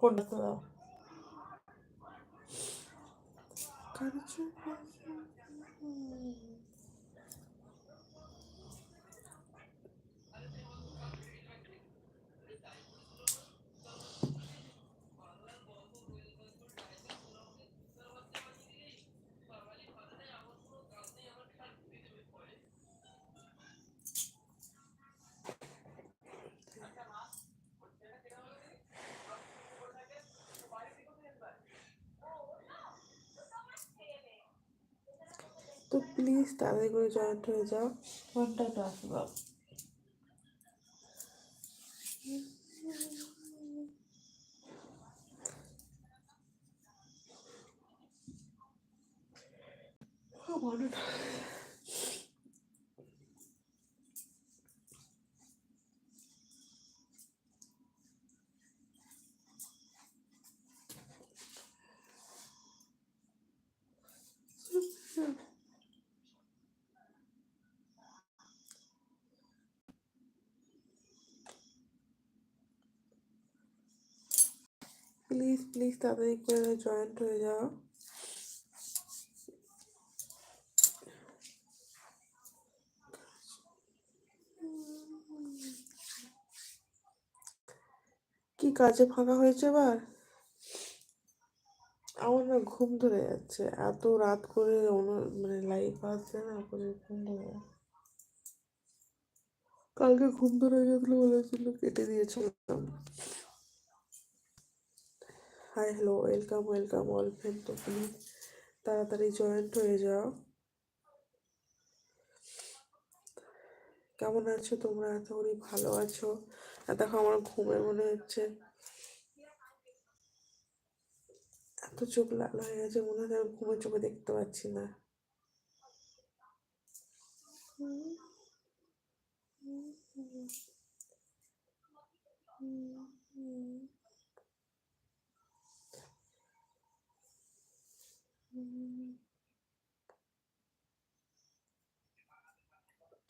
কোনটা দাও কারও তো প্লিজ তাড়াতাড়ি করে জয়েন্ট হয়ে যাও। ঘন্টাটা আসবা? আমার প্লিজ প্লিজ তাড়াতাড়ি করে জয়েন্ট হয়ে যাও। কি কাজে ফাঁকা হয়েছে এবার? আমার না ঘুম ধরে যাচ্ছে। এত রাত করে মানে লাইভ আসছে না করে ঘুম ধরে কালকে ঘুম ধরে গেছিল বলেছিল, কেটে দিয়েছিলাম। Hi hello welcome welcome friend তো প্লিজ তাড়াতাড়ি জয়েন্ট হয়ে যাও কেমন আছো তোমরা? আশা করি ভালো আছো। দেখো, আমার ঘুমে মনে হচ্ছে। এত চোখ লাল হয়ে গেছে, মনে হয় আমি ঘুমে চোখে দেখতে পাচ্ছি না।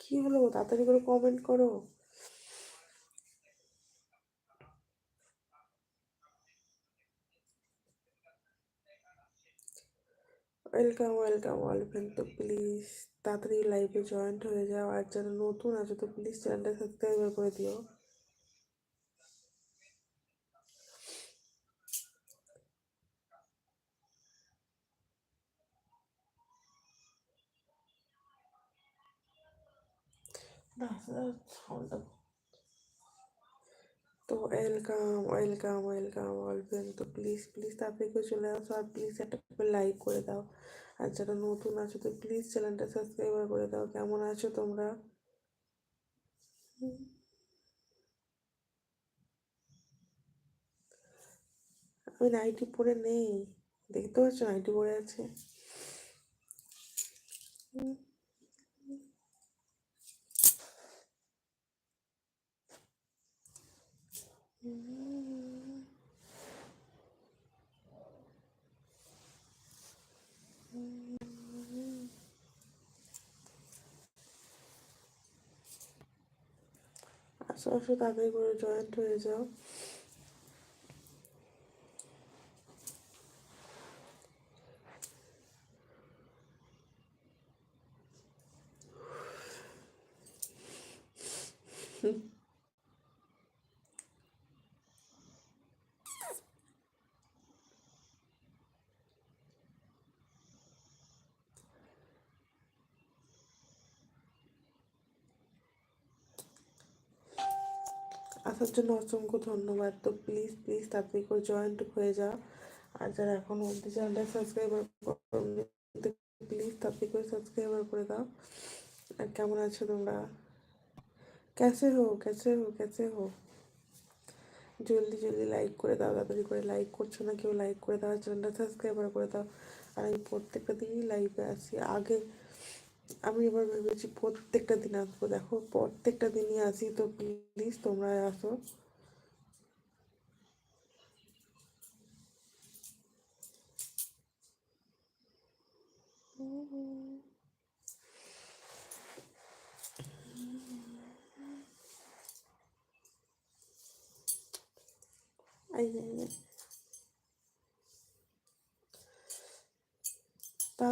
কি হলো? তাড়াতাড়ি করে কমেন্ট করো। ওয়েলকাম ওয়েলকাম অল ফ্রেন্ড তো প্লিজ তাড়াতাড়ি লাইভে জয়েন্ট হয়ে যাও। আর যারা নতুন আছে, তো প্লিজ চ্যানেলটা সাবস্ক্রাইব করে দিও। তো ওয়েলকাম ওয়েলকাম ওয়েলকাম ফ্রেন্ড তো প্লিজ প্লিজ তাড়াতাড়ি করে চলে আসো আর প্লিজ একটা করে লাইক করে দাও। আর যারা নতুন আছো তো প্লিজ চ্যানেলটা সাবস্ক্রাইব করে দাও। কেমন আছো তোমরা? আমি নাইটি পরে নেই। দেখতে পাচ্ছ নাইটি পরে আছে। আসো আসো তাড়াতাড়ি করে জয়েন্ট হয়ে যাও। দেখার জন্য অসংখ্য ধন্যবাদ। তো প্লিজ প্লিজ আপনি করে জয়েন্ট হয়ে যাও। আর যারা এখন অবধি চ্যানেলটা সাবস্ক্রাইবার প্লিজ আপনি করে সাবস্ক্রাইবার করে দাও। আর কেমন আছো তোমরা? ক্যাসে হো ক্যাসে হো ক্যাসে হো। জলদি জলদি লাইক করে দাও, তাড়াতাড়ি করে লাইক করছ না কেউ লাইক করে দাও চ্যানেলটা সাবস্ক্রাইবার করে দাও। আর আমি প্রত্যেকটা দিনই লাইভে আসি আগে আমি এবার ভেবেছি প্রত্যেকটা দিন আসব। দেখো, প্রত্যেকটা দিনই আসি তো প্লিজ তোমরা আসো। আই।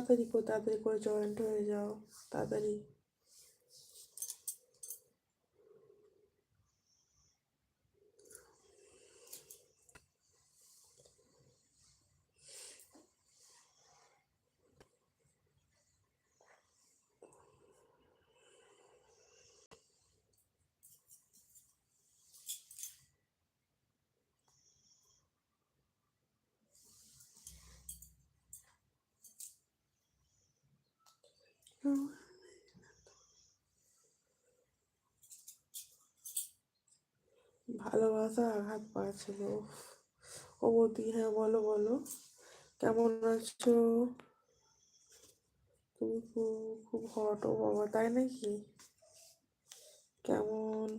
তাড়াতাড়ি করে তাড়াতাড়ি করে জয়েন্ট হয়ে যাও তাড়াতাড়ি। ভালোবাসা আঘাত পাচ্ছিল বৌদি হ্যাঁ বলো বলো। কেমন আছো? তুমি খুব হট ও বাবা, তাই নাকি? কেমন?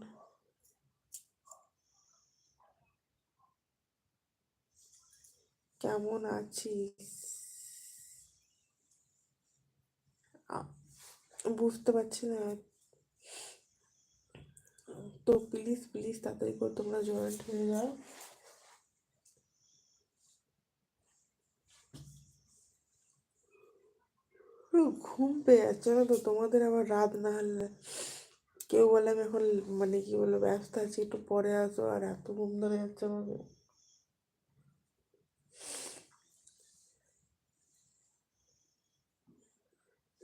কেমন আছিস? বুঝতে পারছি না তো প্লিজ প্লিজ তাড়াতাড়ি করে তোমরা জয়েন্ট হয়ে যাও পুরো ঘুম পেয়ে যাচ্ছে না তো তোমাদের আবার রাত না হলে কেউ বলে আমি এখন মানে কি বলে ব্যস্ত আছি একটু পরে আসো আর এত ঘুম ধরে যাচ্ছে আমাকে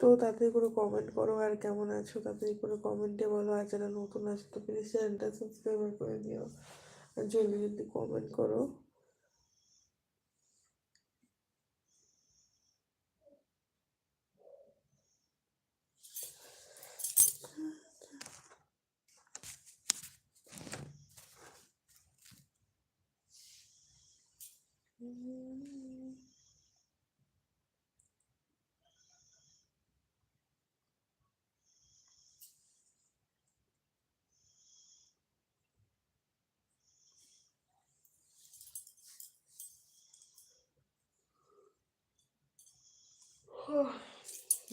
তো তাড়াতাড়ি করে কমেন্ট করো আর কেমন আছো? তাড়াতাড়ি করে কমেন্টে বলো। আর যারা নতুন আছে, তো প্লিজ চ্যানেলটা সাবস্ক্রাইব করে দিও। আর জলদি জলদি কমেন্ট করো।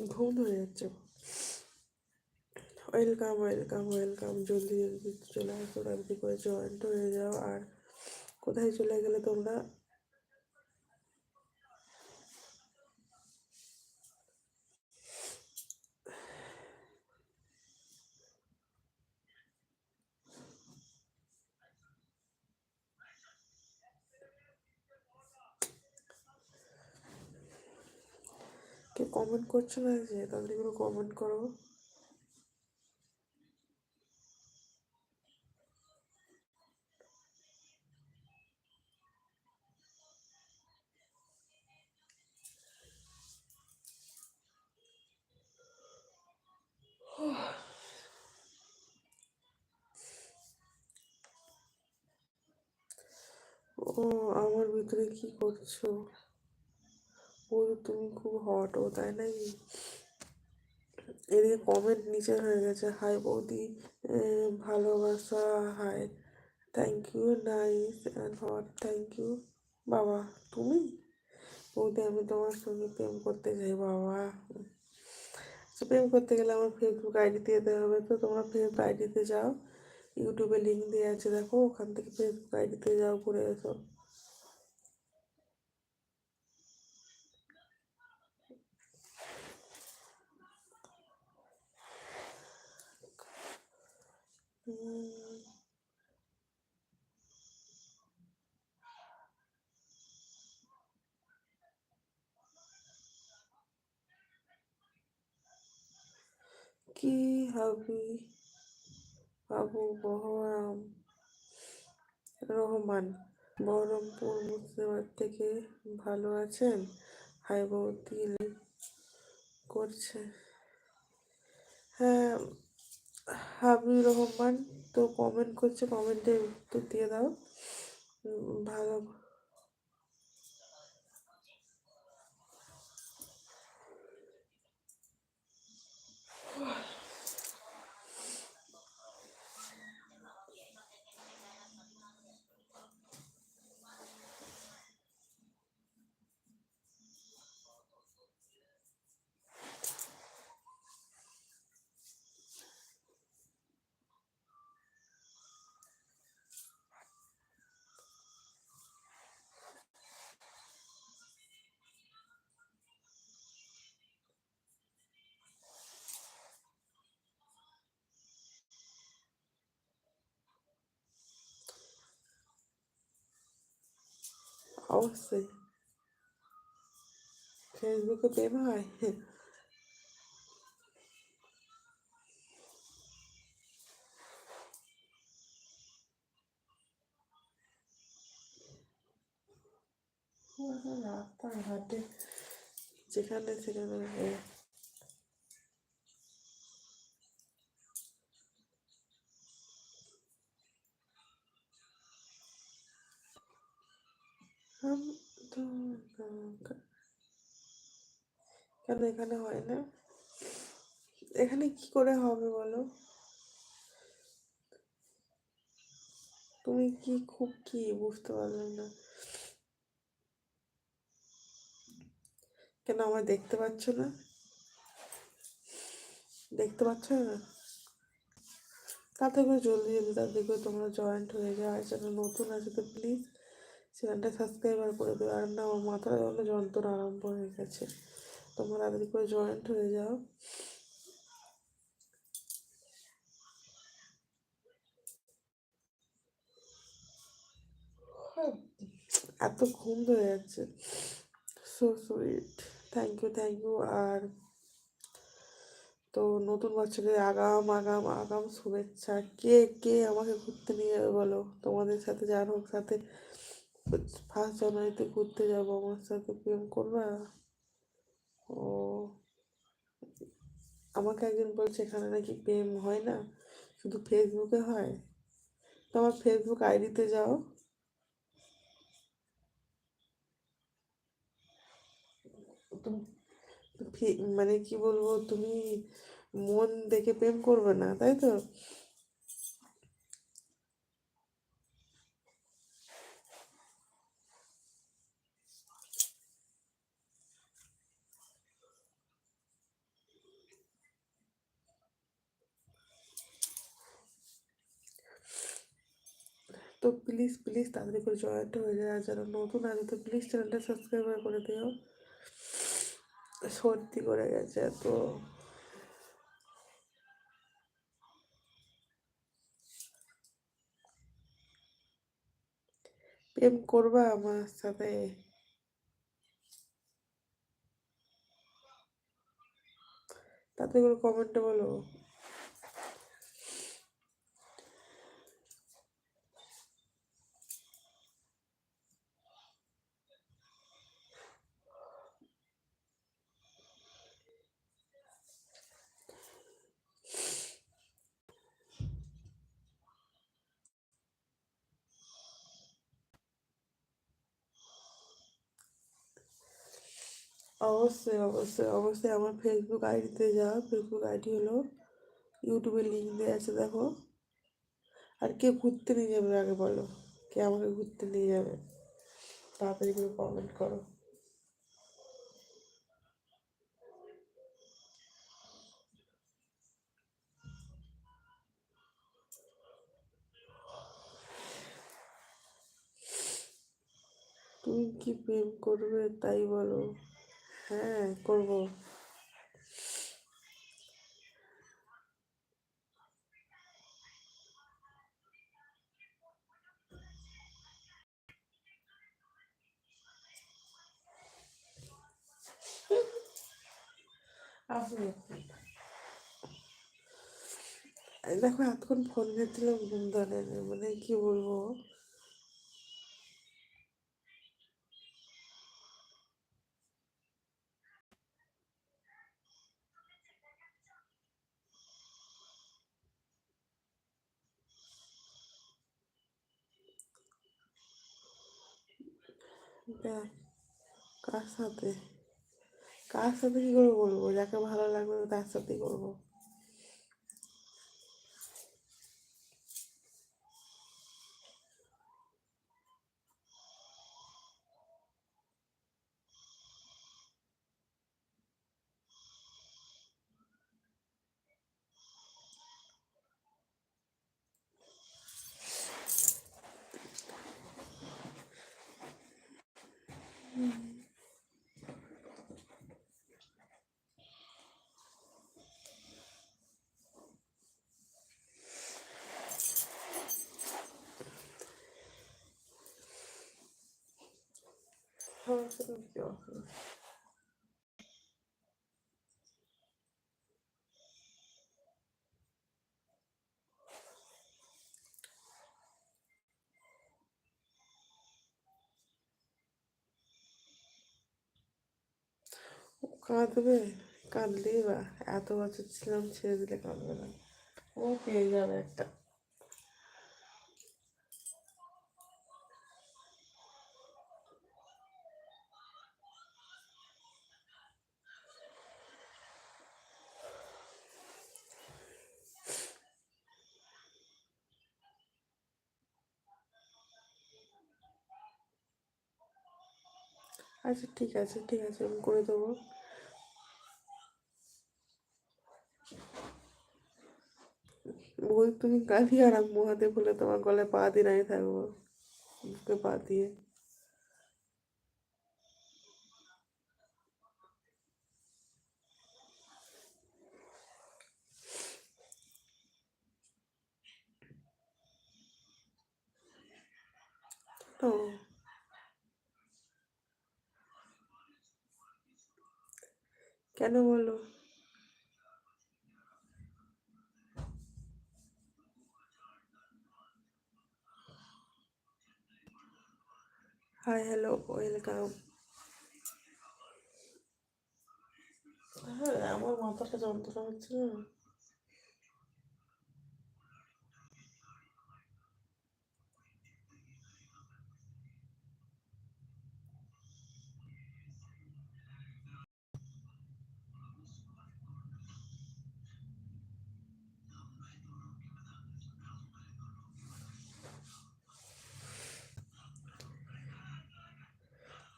ঘুম হয়ে যাচ্ছে। ওয়েলকাম ওয়েলকাম ওয়েলকাম জলদি জলদি চলে আসো তাড়াতাড়ি করে জয়েন্ট হয়ে যাও। আর কোথায় চলে গেলে তোমরা কে কমেন্ট করছ না যে তাড়াতাড়ি করে কমেন্ট করো? ও আমার ভিতরে কি করছ? ও তুমি খুব হট ও তাই নাকি? এদিকে কমেন্ট নিচে হয়ে গেছে হাই বৌদি ভালোবাসা hi thank you nice and hot thank you বাবা, তুমি? বৌদি, আমি তোমার সঙ্গে প্রেম করতে চাই, বাবা। আচ্ছা প্রেম করতে গেলে আমার ফেসবুক আইডিতে যেতে হবে, তো তোমরা ফেসবুক আইডিতে যাও ইউটিউবে লিঙ্ক দেওয়া আছে, দেখো, ওখান থেকে ফেসবুক আইডিতে যাও, ঘুরে এসো। কি হাবি বাবু বহরাম রহমান? বহরমপুর মুর্শিদাবাদ থেকে ভালো আছেন? হাই বৌদি করছে? হ্যাঁ হাবিব রহমান তো কমেন্ট করছে কমেন্টে উত্তর দিয়ে দাও ভালো Oh. অবশ্যই ফেসবুকে প্রেম হয় রাস্তাঘাটে যেখানে সেখানে কেন এখানে হয় না? এখানে কি করে হবে বলো? তুমি কি খুব কি বুঝতে পারলাম না। কেন আমার দেখতে পাচ্ছ না? দেখতে পাচ্ছ না? তাতে করে জলদি জলদি তাদের করে তোমরা জয়েন্ট হয়ে যাও, আর নতুন আছে তো প্লিজ চ্যানেলটা সাবস্ক্রাইবার করে দেবে। আর না, আমার মাথার জন্য যন্ত্রণা আরম্ভ হয়ে গেছে। তোমরা তাড়াতাড়ি করে জয়েন্ট হয়ে যাও। এত ঘুম ধরে যাচ্ছে। So sweet thank you thank you আর তো নতুন বছরের আগাম আগাম আগাম শুভেচ্ছা। কে কে আমাকে ঘুরতে নিয়ে যাবে বলো? তোমাদের সাথে, যার হোক সাথে ফার্স্ট জানুয়ারিতে ঘুরতে যাব, আমার সাথে প্রেম করবা ও, আমাকে একজন বলছে, এখানে নাকি প্রেম হয় না? শুধু ফেসবুকে হয়। তো আমার ফেসবুক আইডিতে যাও। মানে কি বলব, তুমি মন দেখে প্রেম করবে না, তাই তো? তো প্লিজ প্লিজ তাড়াতাড়ি করে জয়েন্ট হয়ে যায় আর যারা নতুন আছে তো প্লিজ চ্যানেলটা সাবস্ক্রাইব করে দিও। সর্দি করে গেছে তো প্রেম করবা আমার সাথে। তাতে করে কমেন্টে বলো। অবশ্যই অবশ্যই অবশ্যই আমার ফেসবুক আইডিতে যাও ফেসবুক আইডি হলো ইউটিউবে লিঙ্ক দেওয়া আছে, দেখো। আর কে ঘুরতে নিয়ে যাবে আগে বলো? কে আমাকে ঘুরতে নিয়ে যাবে? তাড়াতাড়ি করে কমেন্ট করো। তুমি কি প্রেম করবে তাই বলো। হ্যাঁ করব। দেখো এতক্ষণ ফোন ঘুম ধরে মানে কি বলব? কার সাথে? কার সাথে কী করে বলব? যাকে ভালো লাগবে তার সাথেই করব। Hazırım diyorsunuz. কাঁদবে কাঁদলেই বা, এত বছর ছিলাম ছেড়ে দিলে কাঁদবে না। ও পেয়ে যাবে একটা। আচ্ছা ঠিক আছে ঠিক আছে, আমি করে দেবো। বই তুমি কালি আর আমি মহাদেব বলে তোমার গলায় পা দিয়ে নাই থাকব বুকে পা দিয়ে ও কেন বলো হাই হ্যালো ওয়েলকাম হ্যাঁ আমার মাথাটা যন্ত্রণা হচ্ছে না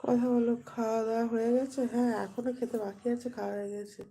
কথা বলো খাওয়া দাওয়া হয়ে গেছে? হ্যাঁ এখনও খেতে বাকি আছে খাওয়া হয়ে গেছে।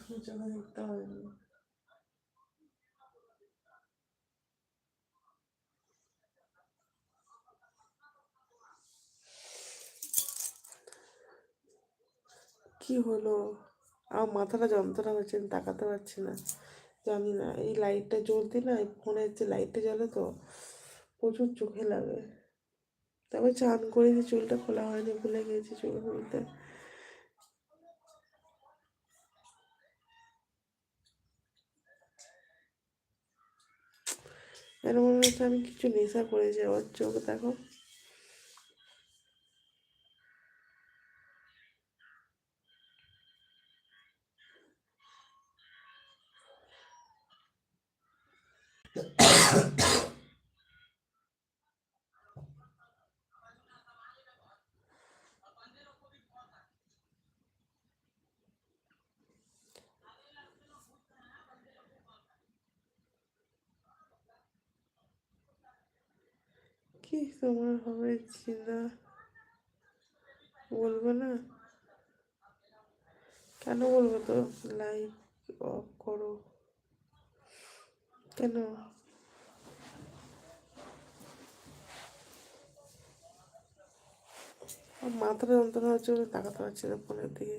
সূচনা দেখতে হয়নি কি হলো আমার মাথাটা যন্ত্রণা হচ্ছে আমি তাকাতে পারছি না জানি না এই লাইটটা জ্বলতে না এই ফোনের যে লাইটটা জ্বলে তো প্রচুর চোখে লাগে তারপর চান করে যে চুলটা খোলা হয়নি ভুলে গেছি চুল খুলতে যেন মনে হচ্ছে আমি কিছু নেশা করেছি আমার চোখ দেখো। কি তোমার হবে চিনা বলব না? কেন বলব তো? লাইক অফ করো। কেন? মাথাটা যন্ত্রণা হচ্ছে তাকাতে পারছি না ফোনের দিকে।